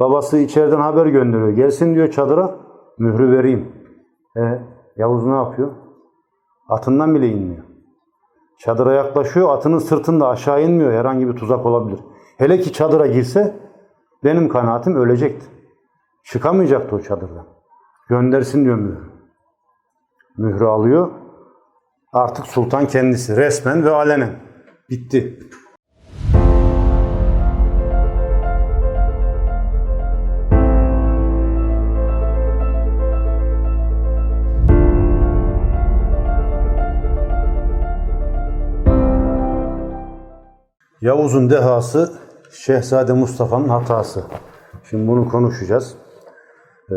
Babası içeriden haber gönderiyor. Gelsin diyor çadıra mührü vereyim. E, Yavuz ne yapıyor? Atından bile inmiyor. Çadıra yaklaşıyor. Atının sırtında aşağı inmiyor. Herhangi bir tuzak olabilir. Hele ki çadıra girse benim kanaatim ölecekti. Çıkamayacaktı o çadırdan. Göndersin diyor mührü. Mührü alıyor. Artık sultan kendisi resmen ve alenen. Bitti. Yavuz'un dehası Şehzade Mustafa'nın hatası. Şimdi bunu konuşacağız. Ee,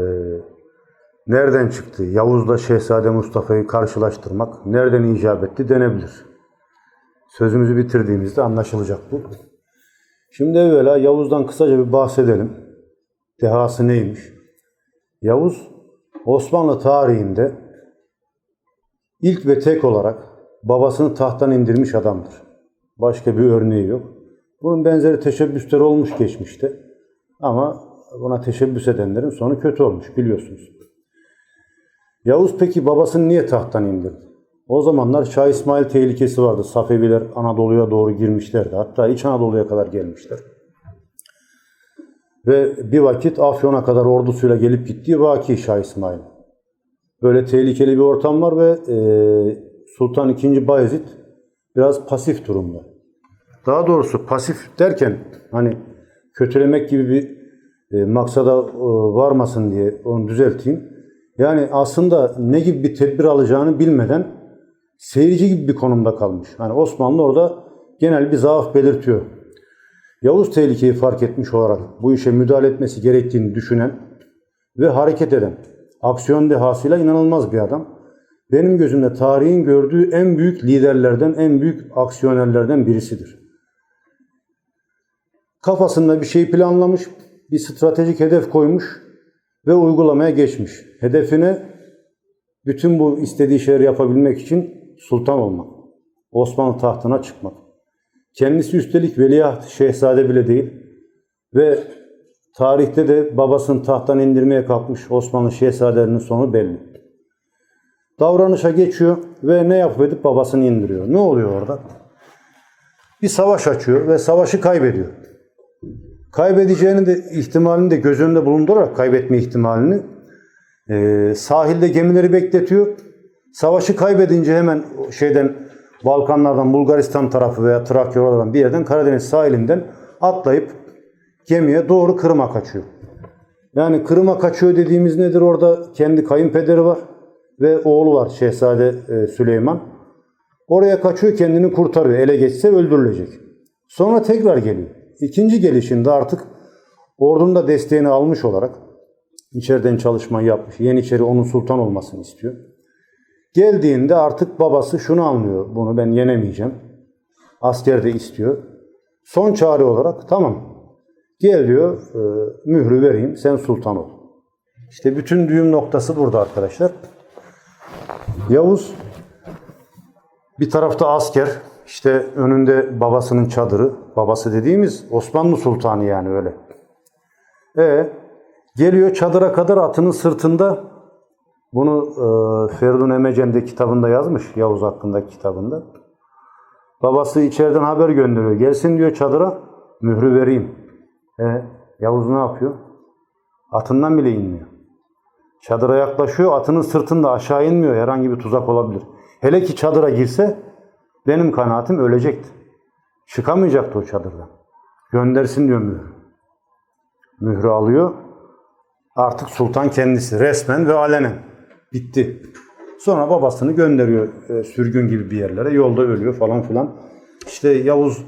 nereden çıktı? Yavuz'la Şehzade Mustafa'yı karşılaştırmak nereden icap etti denebilir. Sözümüzü bitirdiğimizde anlaşılacak bu. Şimdi evvela Yavuz'dan kısaca bir bahsedelim. Dehası neymiş? Yavuz Osmanlı tarihinde ilk ve tek olarak babasını tahttan indirmiş adamdır. Başka bir örneği yok. Bunun benzeri teşebbüsleri olmuş geçmişte. Ama buna teşebbüs edenlerin sonu kötü olmuş biliyorsunuz. Yavuz peki babasını niye tahttan indirdi? O zamanlar Şah İsmail tehlikesi vardı. Safeviler Anadolu'ya doğru girmişlerdi. Hatta İç Anadolu'ya kadar gelmişler. Ve bir vakit Afyon'a kadar ordusuyla gelip gittiği vaki Şah İsmail. Böyle tehlikeli bir ortam var ve Sultan II. Bayezid biraz pasif durumda. Daha doğrusu pasif derken hani kötülemek gibi bir e, maksada e, varmasın diye onu düzelteyim. Yani aslında ne gibi bir tedbir alacağını bilmeden seyirci gibi bir konumda kalmış. Hani Osmanlı orada genel bir zaaf belirtiyor. Yavuz tehlikeyi fark etmiş olarak bu işe müdahale etmesi gerektiğini düşünen ve hareket eden, aksiyon dehasıyla inanılmaz bir adam. Benim gözümde tarihin gördüğü en büyük liderlerden, en büyük aksiyonerlerden birisidir. Kafasında bir şey planlamış, bir stratejik hedef koymuş ve uygulamaya geçmiş. Hedefine bütün bu istediği şeyleri yapabilmek için sultan olmak. Osmanlı tahtına çıkmak. Kendisi üstelik veliaht şehzade bile değil ve tarihte de babasını tahttan indirmeye kalkmış Osmanlı şehzadelerinin sonu belli. Davranışa geçiyor ve ne yapıp edip babasını indiriyor. Ne oluyor orada? Bir savaş açıyor ve savaşı kaybediyor. Kaybedeceğini de ihtimalini de göz önünde bulundurarak kaybetme ihtimalini e, sahilde gemileri bekletiyor. Savaşı kaybedince hemen şeyden Balkanlardan Bulgaristan tarafı veya Trakya oradan bir yerden Karadeniz sahilinden atlayıp gemiye doğru Kırım'a kaçıyor. Yani Kırım'a kaçıyor dediğimiz nedir? Orada kendi kayınpederi var ve oğlu var Şehzade e, Süleyman. Oraya kaçıyor kendini kurtarıyor. Ele geçse öldürülecek. Sonra tekrar geliyor. İkinci gelişinde artık ordunun da desteğini almış olarak içeriden çalışmayı yapmış. Yeniçeri onun sultan olmasını istiyor. Geldiğinde artık babası şunu anlıyor. Bunu ben yenemeyeceğim. Asker de istiyor. Son çare olarak tamam gel diyor e, mührü vereyim sen sultan ol. İşte bütün düğüm noktası burada arkadaşlar. Yavuz bir tarafta asker, işte önünde babasının çadırı, babası dediğimiz Osmanlı Sultanı yani öyle. E geliyor çadıra kadar atının sırtında bunu e, Feridun Emecen kitabında yazmış Yavuz hakkındaki kitabında. Babası içeriden haber gönderiyor. Gelsin diyor çadıra mührü vereyim. E Yavuz ne yapıyor? Atından bile inmiyor. Çadıra yaklaşıyor. Atının sırtında aşağı inmiyor. Herhangi bir tuzak olabilir. Hele ki çadıra girse benim kanaatim ölecekti. Çıkamayacaktı o çadırdan. Göndersin diyor mührü. Mührü alıyor. Artık sultan kendisi resmen ve alenen. Bitti. Sonra babasını gönderiyor e, sürgün gibi bir yerlere. Yolda ölüyor falan filan. İşte Yavuz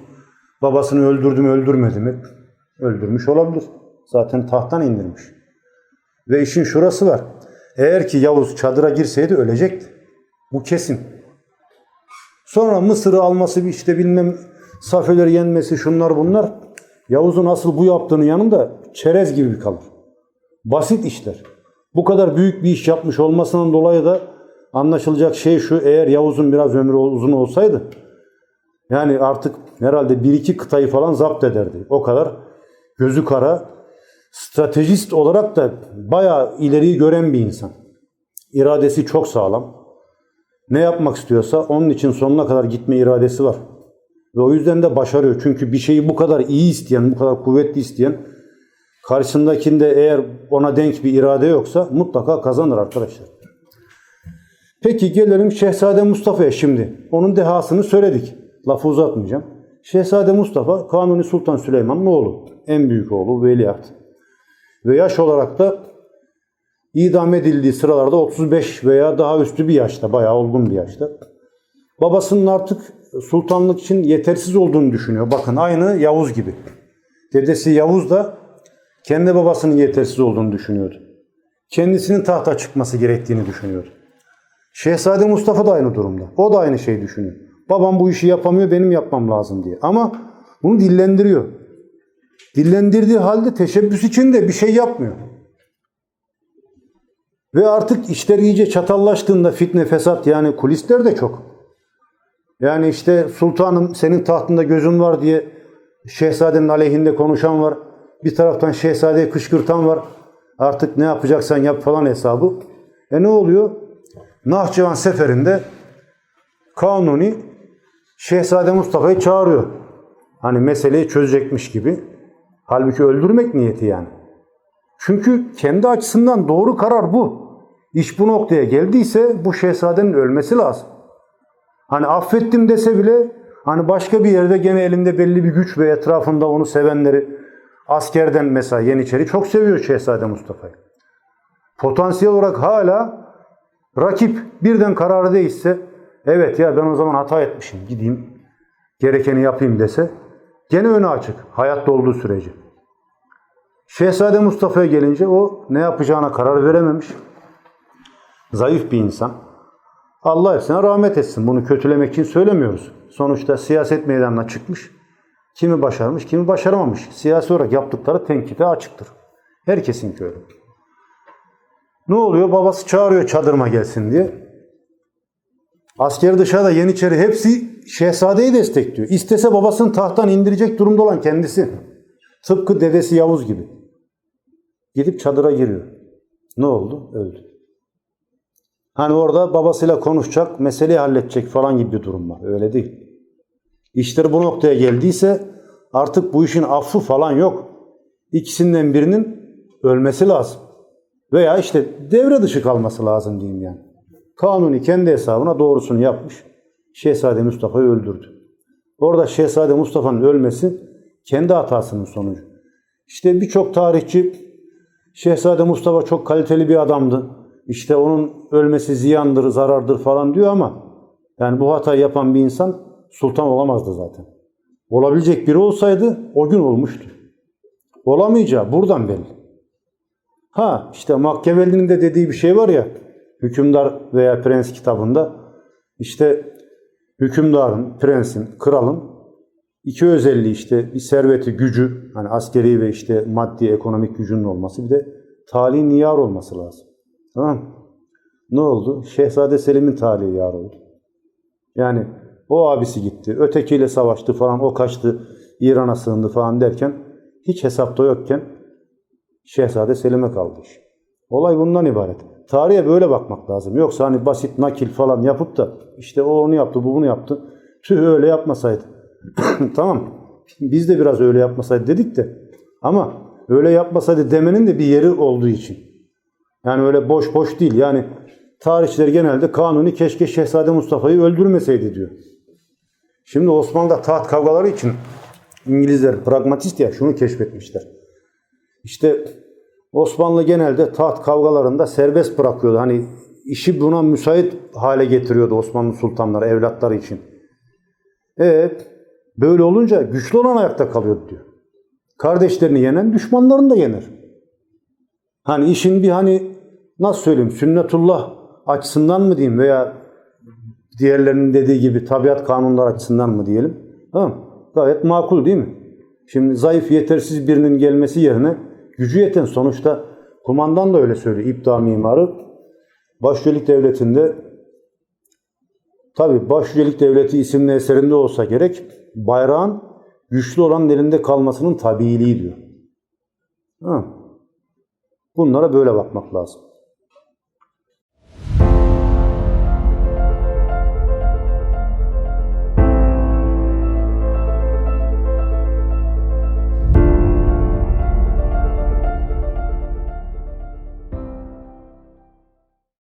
babasını öldürdü mü öldürmedi mi? Öldürmüş olabilir. Zaten tahttan indirmiş. Ve işin şurası var. Eğer ki Yavuz çadıra girseydi ölecekti. Bu kesin. Sonra Mısır'ı alması işte bilmem Safeleri yenmesi şunlar bunlar. Yavuz'un asıl bu yaptığının yanında çerez gibi kalır. Basit işler. Bu kadar büyük bir iş yapmış olmasından dolayı da anlaşılacak şey şu. Eğer Yavuz'un biraz ömrü uzun olsaydı yani artık herhalde bir iki kıtayı falan zapt ederdi. O kadar gözü kara stratejist olarak da bayağı ileriyi gören bir insan. İradesi çok sağlam. Ne yapmak istiyorsa onun için sonuna kadar gitme iradesi var. Ve o yüzden de başarıyor. Çünkü bir şeyi bu kadar iyi isteyen, bu kadar kuvvetli isteyen karşısındakinde eğer ona denk bir irade yoksa mutlaka kazanır arkadaşlar. Peki gelelim Şehzade Mustafa'ya şimdi. Onun dehasını söyledik. Lafı uzatmayacağım. Şehzade Mustafa Kanuni Sultan Süleyman'ın oğlu. En büyük oğlu veliaht. Ve yaş olarak da idam edildiği sıralarda 35 veya daha üstü bir yaşta, bayağı olgun bir yaşta. Babasının artık sultanlık için yetersiz olduğunu düşünüyor. Bakın aynı Yavuz gibi. Dedesi Yavuz da kendi babasının yetersiz olduğunu düşünüyordu. Kendisinin tahta çıkması gerektiğini düşünüyordu. Şehzade Mustafa da aynı durumda. O da aynı şeyi düşünüyor. Babam bu işi yapamıyor, benim yapmam lazım diye. Ama bunu dillendiriyor. Dillendirdiği halde teşebbüs için de bir şey yapmıyor. Ve artık işler iyice çatallaştığında fitne, fesat yani kulisler de çok. Yani işte sultanım senin tahtında gözün var diye şehzadenin aleyhinde konuşan var. Bir taraftan şehzadeyi kışkırtan var. Artık ne yapacaksan yap falan hesabı. E ne oluyor? Nahçıvan seferinde Kanuni Şehzade Mustafa'yı çağırıyor. Hani meseleyi çözecekmiş gibi. Halbuki öldürmek niyeti yani. Çünkü kendi açısından doğru karar bu. İş bu noktaya geldiyse bu şehzadenin ölmesi lazım. Hani affettim dese bile hani başka bir yerde gene elinde belli bir güç ve etrafında onu sevenleri askerden mesela Yeniçeri çok seviyor Şehzade Mustafa'yı. Potansiyel olarak hala rakip birden kararı değişse evet ya ben o zaman hata etmişim gideyim gerekeni yapayım dese gene önü açık hayatta olduğu sürece. Şehzade Mustafa'ya gelince o ne yapacağına karar verememiş. Zayıf bir insan. Allah hepsine rahmet etsin. Bunu kötülemek için söylemiyoruz. Sonuçta siyaset meydanına çıkmış. Kimi başarmış, kimi başaramamış. Siyasi olarak yaptıkları tenkite açıktır. Herkesin öyle. Ne oluyor? Babası çağırıyor çadırma gelsin diye. Askeri dışarıda Yeniçeri hepsi şehzadeyi destekliyor. İstese babasını tahttan indirecek durumda olan kendisi. Tıpkı dedesi Yavuz gibi. Gidip çadıra giriyor. Ne oldu? Öldü. Hani orada babasıyla konuşacak, meseleyi halledecek falan gibi bir durum var. Öyle değil. İşler bu noktaya geldiyse artık bu işin affı falan yok. İkisinden birinin ölmesi lazım. Veya işte devre dışı kalması lazım diyeyim yani. Kanuni kendi hesabına doğrusunu yapmış. Şehzade Mustafa'yı öldürdü. Orada Şehzade Mustafa'nın ölmesi kendi hatasının sonucu. İşte birçok tarihçi Şehzade Mustafa çok kaliteli bir adamdı. İşte onun ölmesi ziyandır, zarardır falan diyor ama yani bu hatayı yapan bir insan sultan olamazdı zaten. Olabilecek biri olsaydı o gün olmuştu. Olamayacağı buradan belli. Ha işte Machiavelli'nin de dediği bir şey var ya hükümdar veya prens kitabında işte hükümdarın, prensin, kralın iki özelliği işte bir serveti, gücü hani askeri ve işte maddi, ekonomik gücünün olması bir de talihin yar olması lazım. Tamam? Ne oldu? Şehzade Selim'in talihi yar oldu. Yani o abisi gitti, ötekiyle savaştı falan, o kaçtı, İran'a sığındı falan derken hiç hesapta yokken Şehzade Selim'e kaldı iş. Olay bundan ibaret. Tarihe böyle bakmak lazım. Yoksa hani basit nakil falan yapıp da işte o onu yaptı, bu bunu yaptı. Tüh öyle yapmasaydı. tamam. Biz de biraz öyle yapmasaydı dedik de. Ama öyle yapmasaydı demenin de bir yeri olduğu için. Yani öyle boş boş değil. Yani tarihçiler genelde kanuni keşke Şehzade Mustafa'yı öldürmeseydi diyor. Şimdi Osmanlı'da taht kavgaları için İngilizler pragmatist ya şunu keşfetmişler. İşte Osmanlı genelde taht kavgalarında serbest bırakıyordu. Hani işi buna müsait hale getiriyordu Osmanlı sultanları, evlatları için. E böyle olunca güçlü olan ayakta kalıyordu diyor. Kardeşlerini yenen düşmanlarını da yener. Hani işin bir hani nasıl söyleyeyim sünnetullah açısından mı diyeyim veya diğerlerinin dediği gibi tabiat kanunları açısından mı diyelim. Tamam Gayet makul değil mi? Şimdi zayıf yetersiz birinin gelmesi yerine gücü yeten sonuçta kumandan da öyle söylüyor İbda mimarı. Başücelik Devleti'nde tabi Başücelik Devleti isimli eserinde olsa gerek bayrağın güçlü olanın elinde kalmasının tabiiliği diyor. Ha. Bunlara böyle bakmak lazım.